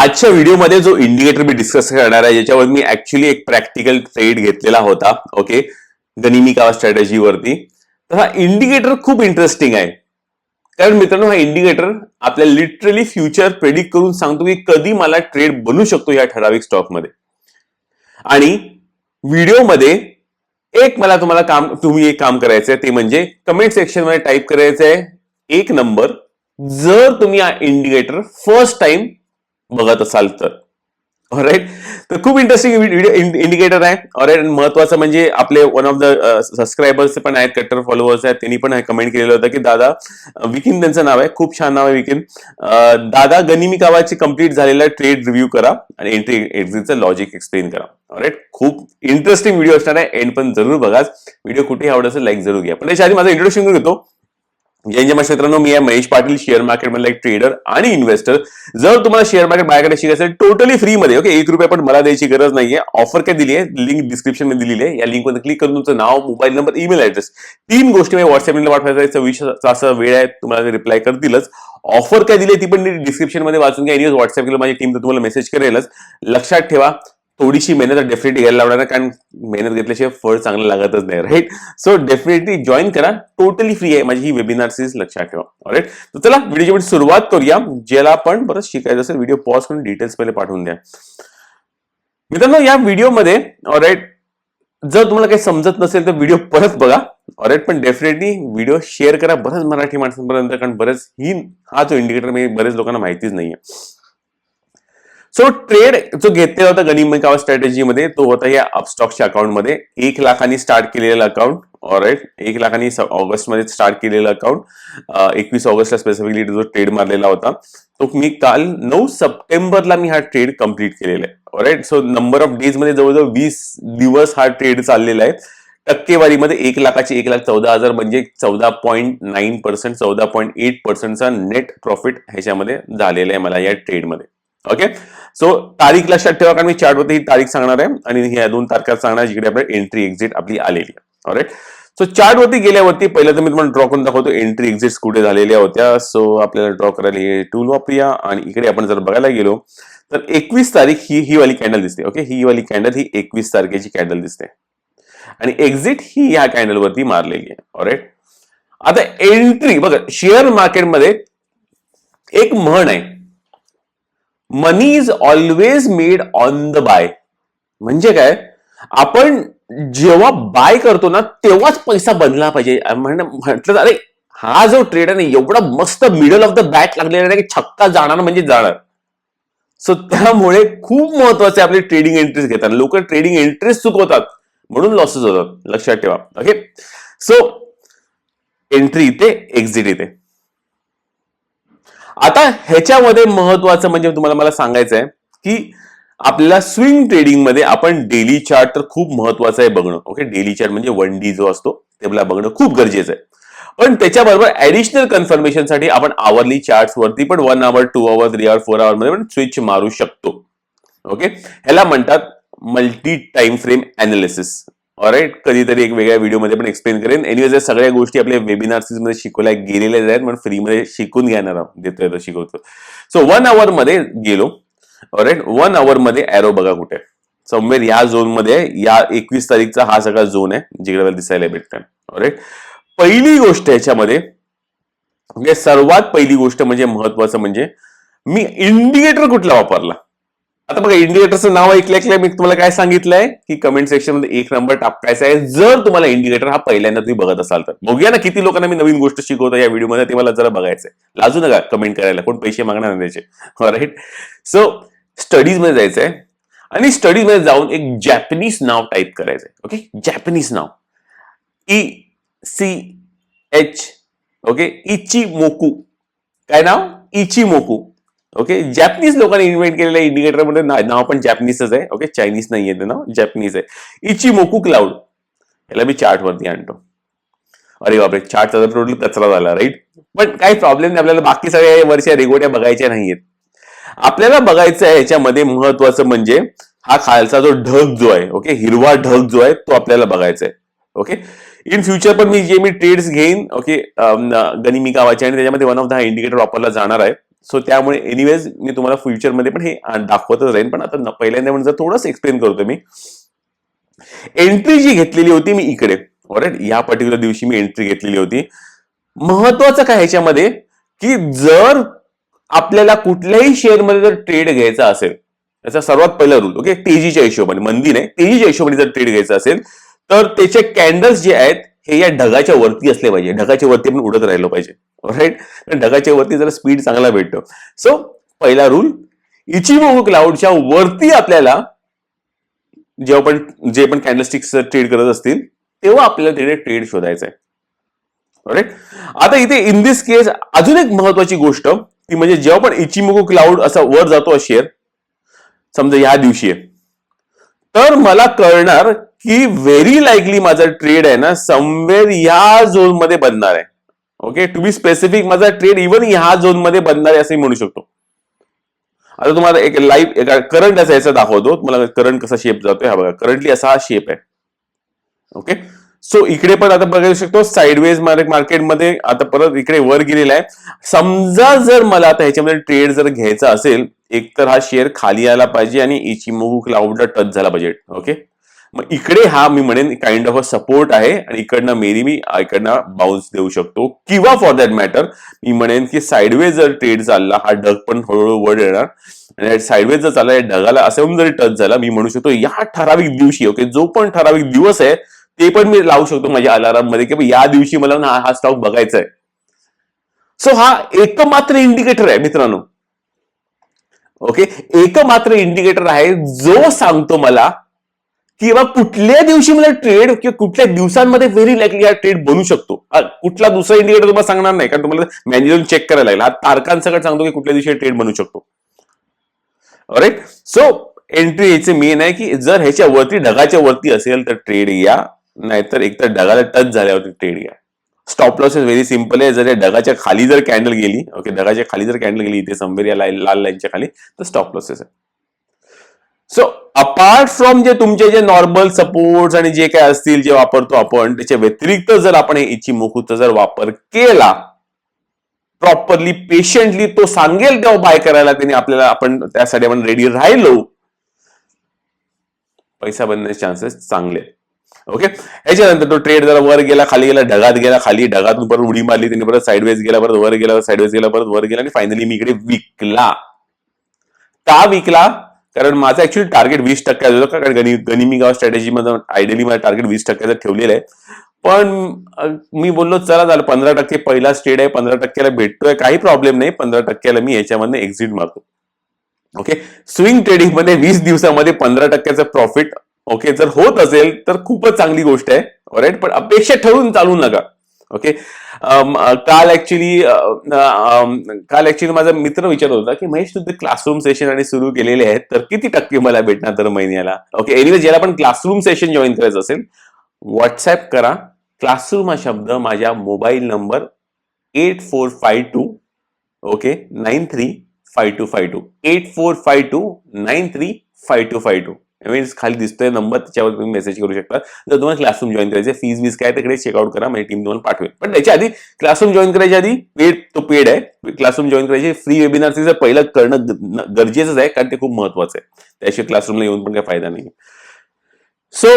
आजच्या व्हिडिओमध्ये जो इंडिकेटर मी डिस्कस करणार आहे ज्याच्यावर मी ऍक्च्युली एक प्रॅक्टिकल ट्रेड घेतलेला होता ओके गनिमिका स्ट्रॅटेजीवरती तर हा इंडिकेटर खूप इंटरेस्टिंग आहे. कारण मित्रांनो हा इंडिकेटर आपल्या लिटरली फ्युचर प्रेडिक्ट करून सांगतो की कधी मला ट्रेड बनू शकतो या ठराविक स्टॉकमध्ये आणि व्हिडिओमध्ये एक मला तुम्हाला काम तुम्ही एक काम करायचं आहे ते म्हणजे कमेंट सेक्शनमध्ये टाईप करायचं आहे एक नंबर जर तुम्ही हा इंडिकेटर फर्स्ट टाइम बघत असाल तर. राईट तर खूप इंटरेस्टिंग व्हिडिओ इंडिकेटर आहे. ऑलराईट महत्वाचं म्हणजे आपले वन ऑफ द सबस्क्रायबर्स पण आहेत कट्टर फॉलोअर्स आहेत त्यांनी पण कमेंट केलेलं होतं की दादा विकिन त्यांचं नाव आहे. खूप छान नाव आहे विकिन. दादा गनिमी कावाची कंप्लीट झालेला ट्रेड रिव्ह्यू करा आणि एंट्री एक्झिटचं लॉजिक एक्सप्लेन करा. ऑलराईट खूप इंटरेस्टिंग व्हिडिओ असणार आहे. एंड पण जरूर बघा व्हिडिओ कुठेही आवडत असेल लाईक जरूर घ्या. पण त्याच्या आधी माझं इंट्रोडक्शन घेतो. जय मित्रांनो मी आहे महेश पाटील शेअर मार्केटमधला एक ट्रेडर आणि इन्व्हेस्टर जर तुम्हाला शेअर मार्केट बाय करायची असेल टोटली फ्री मध्ये ओके एक रुपया पण मला द्यायची गरज नाहीये. ऑफर काय दिली आहे लिंक डिस्क्रिप्शनमध्ये दिलेली आहे. या लिंकमध्ये क्लिक करून तुमचं नाव मोबाईल नंबर ईमेल ऍड्रेस तीन गोष्टी मी व्हॉट्सअपला पाठवायचा विषयाचा असा वेळ आहे. तुम्हाला रिप्लाय करतीलच. ऑफर काय दिली आहे ती पण डिस्क्रिप्शनमध्ये वाचून घ्या. एनिवेज व्हॉट्सअप केलं माझी टीम तर तुम्हाला मेसेज करेलच. लक्षात ठेवा. थोडीशी मेहनत डेफिनेटली घ्यायला लावणार कारण मेहनत घेतल्याशिवाय फळ चांगलं लागतच नाही राईट सो डेफिनेटली जॉईन करा. टोटली फ्री आहे माझी ही वेबिनार सिरीज लक्षात ठेवा. राईट तर चला व्हिडिओची सुरुवात करूया. ज्याला आपण बरं शिकायचं असेल व्हिडिओ पॉज करून डिटेल्स पहिले पाठवून द्या. मित्रांनो या व्हिडिओमध्ये ऑलराईट जर तुम्हाला काही समजत नसेल तर व्हिडिओ परत बघा. ऑलराईट पण डेफिनेटली व्हिडिओ शेअर करा. बरंच मराठी माणसांपर्यंत कारण बरेच ही हा जो इंडिकेटर मी बरेच लोकांना माहितीच नाहीये. सो ट्रेड जो घेतलेला होता गनिमिकावा म्हणजे स्ट्रॅटेजीमध्ये तो होता या अपस्टॉकच्या अकाउंटमध्ये एक लाखांनी स्टार्ट केलेलं अकाउंट ऑलराईट एक लाखांनी ऑगस्टमध्ये स्टार्ट केलेलं अकाउंट एकवीस ऑगस्टला स्पेसिफिकली जो ट्रेड मारलेला होता तो मी काल नऊ सप्टेंबरला मी हा ट्रेड कंप्लीट केलेला आहे ऑलराईट सो नंबर ऑफ डेजमध्ये जवळजवळ वीस दिवस हा ट्रेड चाललेला आहे. टक्केवारीमध्ये एक लाखाचे एक लाख चौदा हजार म्हणजे चौदा पॉईंट नाईन पर्सेंट चौदा पॉईंट एट पर्सेंटचा नेट प्रॉफिट ह्याच्यामध्ये झालेला आहे मला या ट्रेडमध्ये ओके सो तारीख लक्षात ठेवा कारण मी चार्टवरती ही तारीख सांगणार आहे आणि ह्या दोन तारखा सांगणार जिकडे आपल्याला एंट्री एक्झिट आपली आलेली आहे. ऑलराईट सो चार्टवरती गेल्यावरती पहिलं तर मी तुम्हाला ड्रॉ करून दाखवतो एंट्री एक्झिट कुठे झालेल्या होत्या. सो आपल्याला ड्रॉ करायला हे टूल वापरूया आणि इकडे आपण जर बघायला गेलो तर एकवीस तारीख ही ही वाली कॅन्डल दिसते. ओके ही वाली कॅन्डल ही एकवीस तारखेची कॅन्डल दिसते. आणि एक्झिट ही या कॅन्डलवरती मारलेली आहे. ऑलराईट आता एंट्री बघा शेअर मार्केटमध्ये एक म्हण आहे. Money is always made on the buy म्हणजे काय? आपण जेव्हा बाय करतो ना तेव्हाच पैसा बनला पाहिजे. म्हटलं अरे हा जो ट्रेड आहे ना एवढा मस्त मिडल ऑफ द बॅट लागलेला आहे की छक्का जाणार म्हणजे जाणार. सो त्यामुळे खूप महत्त्वाचे आपले ट्रेडिंग एंट्रीज घेतात. लोक ट्रेडिंग एंट्रीज चुकवतात. म्हणून लॉसेस होतात. लक्षात ठेवा. ओके सो एंट्री इथे एक्झिट इथे. आता ह्याच्यामध्ये महत्वाचं म्हणजे तुम्हाला मला सांगायचं आहे की आपल्याला स्विंग ट्रेडिंगमध्ये आपण डेली चार्ट तर खूप महत्वाचं आहे बघणं. ओके डेली चार्ट म्हणजे वन डी जो असतो ते आपल्याला बघणं खूप गरजेचं आहे. पण त्याच्याबरोबर ऍडिशनल कन्फर्मेशनसाठी आपण आवरली चार्ट वरती पण one hour two hour three hour four hour मध्ये पण स्विच मारू शकतो. ओके ह्याला म्हणतात multi time frame analysis alright कधीतरी एक वेगळ्या व्हिडिओमध्ये पण एक्सप्लेन करेन. एनिवेज या सगळ्या गोष्टी आपल्या वेबिनारमध्ये शिकवल्या गेलेल्या आहेत पण फ्रीमध्ये शिकून घेणार देतोय तर शिकवतो. सो वन आवर मध्ये गेलो. ऑराईट वन आवर मध्ये अॅरो बघा कुठे. समवेर या झोनमध्ये या एकवीस तारीखचा हा सगळा झोन आहे जिकडे दिसायला भेटतं ऑराईट पहिली गोष्ट याच्यामध्ये म्हणजे सर्वात पहिली गोष्ट म्हणजे महत्वाचं म्हणजे मी इंडिकेटर कुठला वापरला? आता बघा इंडिकेटरचं नाव ऐकलं ऐकलंय मी तुम्हाला काय सांगितलंय? की कमेंट सेक्शनमध्ये एक नंबर टाकायचा आहे. जर तुम्हाला इंडिकेटर हा पहिल्यांदा तुम्ही बघत असाल तर. बघूया ना किती लोकांना मी नवीन गोष्ट शिकवतो या व्हिडिओमध्ये ते मला जरा बघायचंय. लाजू नका कमेंट करायला. कोण पैसे मागणार नाही त्याचे. राईट सो स्टडीजमध्ये जायचंय. आणि स्टडीजमध्ये जाऊन एक जॅपनीज नाव टाईप करायचंय. ओके जॅपनीज नाव. E C H okay Ichimoku काय नाव? इची मोकू ओके जॅपनीज लोकांनी इन्व्हेंट केलेल्या इंडिकेटरमध्ये नाव पण जॅपनीजच आहे. ओके चायनीज नाहीये ते नाव. जॅपनीज आहे. इची मोकू क्लाउड याला मी चार्टवरती आणतो. अरे बापरे! चार्टचा त्याचा टोटल कचरा झाला राईट पण काही प्रॉब्लेम नाही. आपल्याला बाकी सगळ्या वरच्या रेगोट्या बघायच्या नाहीयेत. आपल्याला बघायचं आहे याच्यामध्ये महत्वाचं म्हणजे हा खालचा जो ढग जो आहे ओके हिरवा ढग जो आहे तो आपल्याला बघायचा आहे. ओके इन फ्युचर पण मी जे मी ट्रेड्स घेईन ओके गनिमी गावाचे आणि त्याच्यामध्ये वन ऑफ द हा इंडिकेटर वापरला जाणार आहे. सो त्यामुळे एनिवेज मी तुम्हाला फ्युचरमध्ये पण हे दाखवतच राहीन. पण आता पहिल्यांदा म्हणजे थोडंसं एक्सप्लेन करतो मी. एंट्री जी घेतलेली होती मी इकडे. ऑरेट या पर्टिक्युलर दिवशी मी एंट्री घेतलेली होती. महत्वाचं काय ह्याच्यामध्ये? की जर आपल्याला कुठल्याही शेअरमध्ये जर ट्रेड घ्यायचा असेल त्याचा सर्वात पहिला रूल ओके तेजीच्या हिशोबाने मंदी नाही. तेजीच्या हिशोबाने जर ट्रेड घ्यायचा असेल तर त्याचे कॅन्डल्स जे आहेत हे या ढगाच्या वरती असले पाहिजे. ढगाच्या वरती आपण उडत राहिलो पाहिजे. राईट ढगाच्या वरती जरा स्पीड चांगला भेटतो. सो पहिला रूल इचिमोगो क्लाउडच्या वरती आपल्याला जेव्हा पण जे पण कॅन्डलस्टिक्स ट्रेड करत असतील तेव्हा आपल्याला तिथे ट्रेड शोधायचा आहे. राईट आता इथे इन दिस केस अजून एक महत्वाची गोष्ट ती म्हणजे जेव्हा पण इचिमोगो क्लाउड असा वर जातो शेअर समजा या दिवशी आहे तर मला कळणार की व्हेरी लाईकली माझा ट्रेड आहे ना समवेअर या झोनमध्ये बनणार आहे. ओके टू बी स्पेसिफिक माझा ट्रेड इव्हन ह्या झोनमध्ये बनणार आहे असंही म्हणू शकतो. आता तुम्हाला एक लाईव्ह एका करंट असा याचा दाखवतो. तुम्हाला करंट कसा शेप जातोय हा बघा. करंटली असा हा शेप आहे. ओके सो इकडे पण आता बघू शकतो साईडवेज मार्केटमध्ये आता परत इकडे वर गेलेला आहे. समजा जर मला आता ह्याच्यामध्ये ट्रेड जर घ्यायचा असेल एक तर हा शेअर खाली आला पाहिजे आणि इचिमोगू क्लाउडला टच झाला पाहिजे. ओके मग इकडे हा मी म्हणेन काइंड ऑफ अ सपोर्ट आहे आणि इकडनं मेरी मी इकडनं बाउन्स देऊ शकतो. किंवा फॉर दॅट मॅटर मी म्हणेन की साईडवेज जर ट्रेड चालला हा ढग पण हळूहळू वर येणार. आणि साईडवेज जर चालला या ढगाला असं जरी टच झाला मी म्हणू शकतो या ठराविक दिवशी ओके जो पण ठराविक दिवस आहे ते पण मी लावू शकतो माझ्या अलाराममध्ये की या दिवशी मला ना हा स्टॉक बघायचा आहे सो हा एकमात्र इंडिकेटर आहे मित्रांनो. ओके एकमात्र इंडिकेटर आहे जो सांगतो मला की बाबा कुठल्या दिवशी मला ट्रेड किंवा कुठल्या दिवसांमध्ये व्हेरी लाईकली हा ट्रेड बनू शकतो? कुठला दुसरा इंडिकेटर तुम्हाला सांगणार नाही कारण तुम्हाला मॅन्युअल चेक करायला लागेल. हा तारखांसकट सांगतो की कुठल्या दिवशी ट्रेड बनू शकतो. राईट सो एंट्री याचे मेन आहे की जर ह्याच्या वरती ढगाच्या वरती असेल तर ट्रेड या नाहीतर एकतर ढगाला टच झाल्यावरती ट्रेड घ्या stop loss is very simple आहे. जर या ढगाच्या खाली जर कॅन्डल गेली ओके ढगाच्या खाली जर कॅन्डल गेली इथे समवेर या लाल लाल लाईनच्या खाली तर स्टॉप लॉसेस आहे. सो अपार्ट फ्रॉम जे तुमचे जे नॉर्मल सपोर्ट आणि जे काय असतील जे वापरतो आपण त्याच्या व्यतिरिक्त जर आपण हे इची मुखूचा जर वापर केला प्रॉपरली पेशंटली तो सांगेल तेव्हा बाय करायला त्यांनी आपल्याला आपण त्यासाठी आपण रेडी राहिलो. पैसा बनण्याचे चान्सेस चांगले. ओके याच्यानंतर तो ट्रेड जरा वर गेला खाली गेला ढगात गेला खाली ढगातून परत उडी मारली त्यांनी परत साईडवेज गेला परत वर गेला साईडवेज गेला परत वर गेला आणि फायनली मी इकडे विकला. का विकला? कारण माझं ऍक्च्युली टार्गेट वीस टक्क्याचं होतं कारण गनि गनिमी गाव स्ट्रॅटेजी मध्ये आयडियली माझं टार्गेट वीस टक्क्याचं ठेवलेलं आहे. पण मी बोललो चला झालं पंधरा टक्के पहिला स्टेड आहे पंधरा टक्क्याला भेटतोय काही प्रॉब्लेम नाही पंधरा टक्क्याला मी याच्यामध्ये एक्झिट मारतो. ओके स्विंग ट्रेडिंगमध्ये वीस दिवसामध्ये पंधरा टक्क्याचं प्रॉफिट ओके जर होत असेल तर खूपच चांगली गोष्ट आहे. राईट पण अपेक्षा ठेवून चालू नका. ओके? काल ऍक्च्युली काल ऍक्च्युली माझा मित्र विचारत होता की महेश तू क्लासरूम सेशन आणि सुरू केलेले आहेत तर किती टक्के मला भेटणार तर महिन्याला? ओके एनिवे ज्याला पण क्लासरूम सेशन जॉईन करायचं असेल व्हॉट्सअप करा. क्लासरूम हा शब्द माझ्या mobile number eight four five two okay nine three five two five two eight four five two nine three five two five two means खाली दिसतोय नंबर त्याच्यावर तुम्ही मेसेज करू शकता. जर तुम्हाला क्लासरूम जॉईन करायचे फीज वीज काय तिकडे चेकआउट करा माझी टीम तुम्हाला पाठवेल. पण त्याच्या आधी क्लासरूम जॉईन करायच्या आधी पेड तो पेड आहे. क्लासरूम जॉईन करायचे फ्री वेबिनार पहिलं करणं गरजेचंच आहे कारण ते खूप महत्वाचं आहे. त्याशिवाय क्लासरूमला येऊन पण काही फायदा नाही सो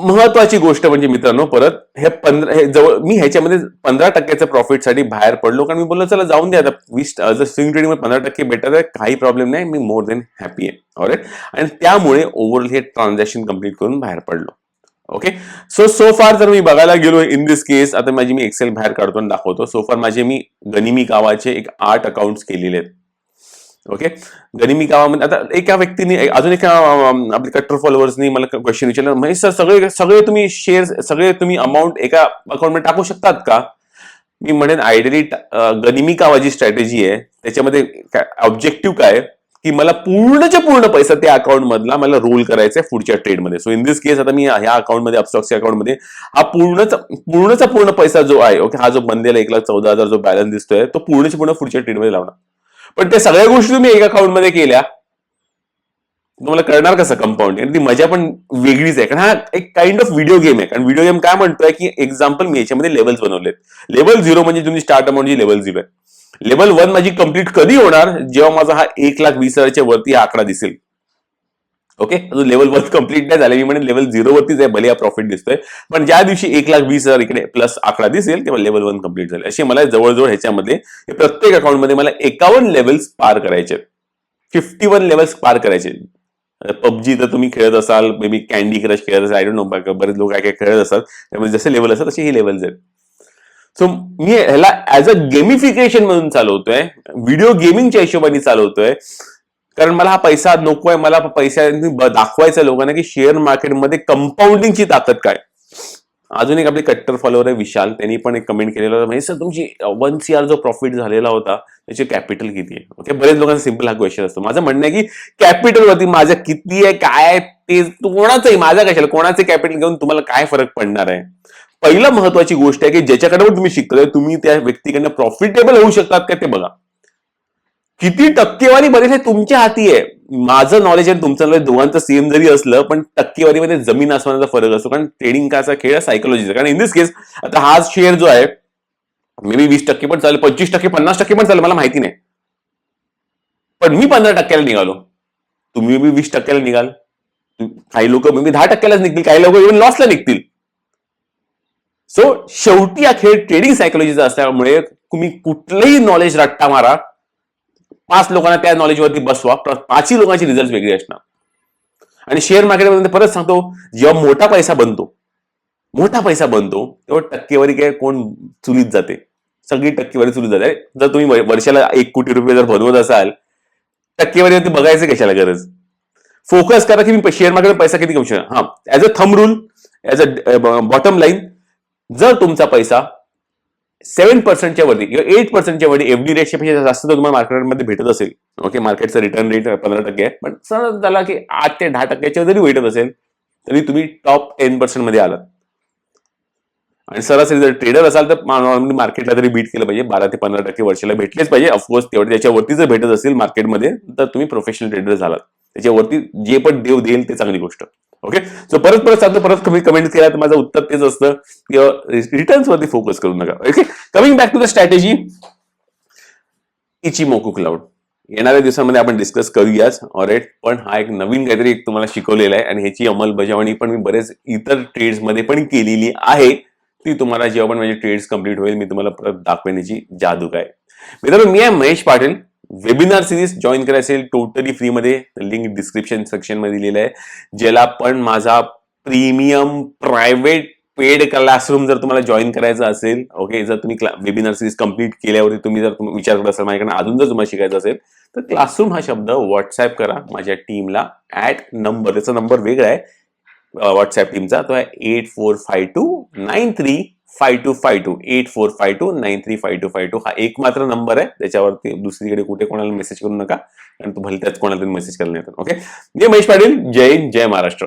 महत्वाची गोष्ट म्हणजे मित्रांनो परत हे पंधरा हे जवळ मी ह्याच्यामध्ये पंधरा टक्क्याच्या प्रॉफिटसाठी बाहेर पडलो कारण मी बोललो चला जाऊन द्या आता वीस जर स्विंग ट्रेडिंग पंधरा टक्के बेटर आहे काही प्रॉब्लेम नाही मी मोर देन हॅपी आहे. ऑलराईट आणि त्यामुळे ओव्हरऑल हे ट्रान्झॅक्शन कंप्लीट करून बाहेर पडलो. ओके सो सो फार जर मी बघायला गेलो इन दिस केस आता माझी मी एक्सेल बाहेर काढतो आणि दाखवतो. सो फार माझे मी गनिमी गावाचे एक आठ अकाउंट्स केलेले आहेत. ओके गनिमी गावामध्ये आता एका व्यक्तीने अजून एका अं, आपले कट्टर फॉलोअर्सनी मला क्वेश्चन विचारलं. म्हणजे सर सगळे सगळे तुम्ही शेअर सगळे तुम्ही अमाऊंट एका अकाउंटमध्ये टाकू शकतात का? मी म्हणेन आयडियली गनिमी कावाची स्ट्रॅटेजी आहे. त्याच्यामध्ये ऑब्जेक्टिव्ह काय? की मला पूर्णच्या पूर्ण पैसा त्या अकाउंट मधला मला रोल करायचा आहे पुढच्या ट्रेडमध्ये सो इन दिस केस आता मी ह्या अकाउंटमध्ये अपस्टॉक्सच्या अकाउंटमध्ये हा पूर्णचा पूर्णचा पूर्ण पैसा जो आहे ओके हा जो बनलेला एक लाख चौदा हजार जो बॅलन्स दिसतोय तो पूर्णच्या पूर्ण पुढच्या ट्रेडमध्ये लावणार. पण त्या सगळ्या गोष्टी तुम्ही एका अकाउंटमध्ये केल्या. तुम्हाला कळणार कसं कंपाऊंडिंग आणि ती मजा पण वेगळीच आहे. कारण हा एक काइंड ऑफ व्हिडिओ गेम आहे. कारण व्हिडिओ गेम काय म्हणतोय की एक्झाम्पल मी याच्यामध्ये लेवल्स बनवलेत. लेवल झिरो म्हणजे तुम्ही स्टार्ट अमाऊंट जी लेवल झिरो आहे. लेवल वन माझी कंप्लीट कधी होणार? जेव्हा माझा हा एक लाख वीस हजारच्या वरती आकडा दिसेल. ओके अजून लेवल वन कंप्लीट नाही झाले. मी म्हणेन लेवल झिरो वरतीच आहे. भले हा प्रॉफिट दिसतोय. पण ज्या दिवशी एक लाख वीस हजार इकडे प्लस आकडा दिसेल तेव्हा लेवल वन कंप्लीट झाले. असे मला जवळजवळ ह्याच्यामध्ये प्रत्येक अकाउंटमध्ये मला एकावन्न लेवल्स पार करायचे. फिफ्टी वन लेवल्स पार करायचे. पबजी तर तुम्ही खेळत असाल मे बी कॅन्डी क्रश खेळत असाल आय डोंट नो बरेच लोक काय काय खेळत असतात. त्यामुळे जसे लेवल असतात तसे हे लेवल्स आहेत. सो मी ह्याला ऍज अ गेमिफिकेशन म्हणून चालवतोय. व्हिडिओ गेमिंगच्या हिशोबाने चालवतोय. कारण मला हा पैसा नकोय मला पैशांनी दाखवायचा लोकांना की शेअर मार्केटमध्ये कंपाऊंडिंगची ताकद काय. अजून एक आपले कट्टर फॉलोअर आहे विशाल त्यांनी पण एक कमेंट केलेलं होतं. म्हणजे सर तुमची वन सी आर जो प्रॉफिट झालेला होता त्याची कॅपिटल किती आहे? ओके बरेच लोकांचा सिंपल हा क्वेश्चन असतो. माझं म्हणणं आहे की कॅपिटल वरती माझं किती आहे काय आहे ते कोणाचंही माझा कशाला? कोणाचे कॅपिटल घेऊन तुम्हाला काय फरक पडणार आहे? पहिलं महत्वाची गोष्ट आहे की ज्याच्याकडे पण तुम्ही शिकतोय तुम्ही त्या व्यक्तीकडनं प्रॉफिटेबल होऊ शकतात का ते बघा. किती टक्केवारी बरेच तुमच्या हाती आहे. माझं नॉलेज आणि तुमचं नॉलेज दोघांचं सेम जरी असलं पण टक्केवारीमध्ये जमीन आसमानाचा फरक असतो. कारण ट्रेडिंग काचा खेळ सायकोलॉजीचा कारण इन दिस केस आता हा शेअर जो आहे मे बी वीस टक्के पण चालेल पंचवीस टक्के पन्नास टक्के पण चालेल मला माहिती नाही. पण मी पंधरा टक्क्याला निघालो. तुम्ही बी वीस टक्क्याला निघाल. काही लोक मे बी दहा टक्क्यालाच निघतील काही लोक इव्हन लॉसला निघतील. सो शेवटी हा खेळ ट्रेडिंग सायकोलॉजीचा असल्यामुळे तुम्ही कुठलंही नॉलेज रट्टा मारा पाच लोकांना त्या नॉलेजवरती बसवा. पाचही लोकांची रिझल्ट वेगळे असणार. आणि शेअर मार्केटमध्ये परत सांगतो जेव्हा मोठा पैसा बनतो मोठा पैसा बनतो तेव्हा टक्केवारी काय कोण चुलीत जाते. सगळी टक्केवारी चुलीत जाते. जर तुम्ही वर्षाला एक कोटी रुपये जर बनवत असाल टक्केवारीवरती बघायचं कशाला गरज? फोकस करा की मी शेअर मार्केट पैसा किती कमू शकतो हा as a thumb rule as a bottom line जर तुमचा पैसा सेव्हन पर्सेंटच्या वरती किंवा एट पर्सेंटच्या वरती एफडी रेटच्या जास्त तो तुम्हाला मार्केटमध्ये भेटत असेल ओके मार्केटचं रिटर्न रेट पंधरा टक्के आहे पण सहज झाला की आठ ते दहा टक्क्याच्या जरी भेटत असेल तरी तुम्ही टॉप टेन पर्सेंटमध्ये आलात. आणि सरासरी जर ट्रेडर असाल तर नॉर्मली मार्केटला तरी बीट केलं पाहिजे बारा ते पंधरा टक्के वर्षाला भेटलेच पाहिजे. ऑफकोर्स तेवढे त्याच्यावरती जर भेटत असेल मार्केटमध्ये तर तुम्ही प्रोफेशनल ट्रेडर झालात. त्याच्यावरती जे पण देव देईल ते चांगली गोष्ट. ओके सो परत परत सांगतो परत कमी कमेंट केला तर माझं उत्तर तेच असतं. की रिटर्न्स वरती फोकस करू नका. Okay coming back to the strategy Ichimoku cloud येणाऱ्या दिवसांमध्ये आपण डिस्कस करूयाच ऑरेट पण हा एक नवीन काहीतरी एक तुम्हाला शिकवलेला आहे आणि ह्याची अंमलबजावणी पण मी बरेच इतर ट्रेड्समध्ये पण केलेली आहे. ती तुम्हाला जेव्हा पण माझे ट्रेड्स कंप्लीट होईल मी तुम्हाला परत दाखवण्याची जादू काय. मित्रांनो मी आहे Mahesh Patil. Webinar series join करायचे असेल टोटली फ्रीमध्ये लिंक डिस्क्रिप्शन सेक्शनमध्ये दिलेलं आहे. ज्याला पण माझा प्रीमियम प्रायव्हेट पेड क्लासरूम जर तुम्हाला जॉईन करायचं असेल ओके जर तुम्ही वेबिनार सिरीज कंप्लीट केल्यावरती तुम्ही जर तुम्ही विचार करत असाल माझ्याकडे अजून जर तुम्हाला शिकायचं असेल तर क्लासरूम हा शब्द व्हॉट्सअप करा माझ्या टीमला ऍट नंबर त्याचा नंबर वेगळा आहे व्हॉट्सअप टीमचा तो आहे eight four five two nine three five two five two eight four five two nine three five two five two हा एक मात्र नंबर आहे. त्याच्यावरती दुसरीकडे कुठे कोणाला मेसेज करू नका कारण तू भलत्याच कोणाला तरी मेसेज करायला येतात ओके जय महेश पाटील जय हिंद जय महाराष्ट्र.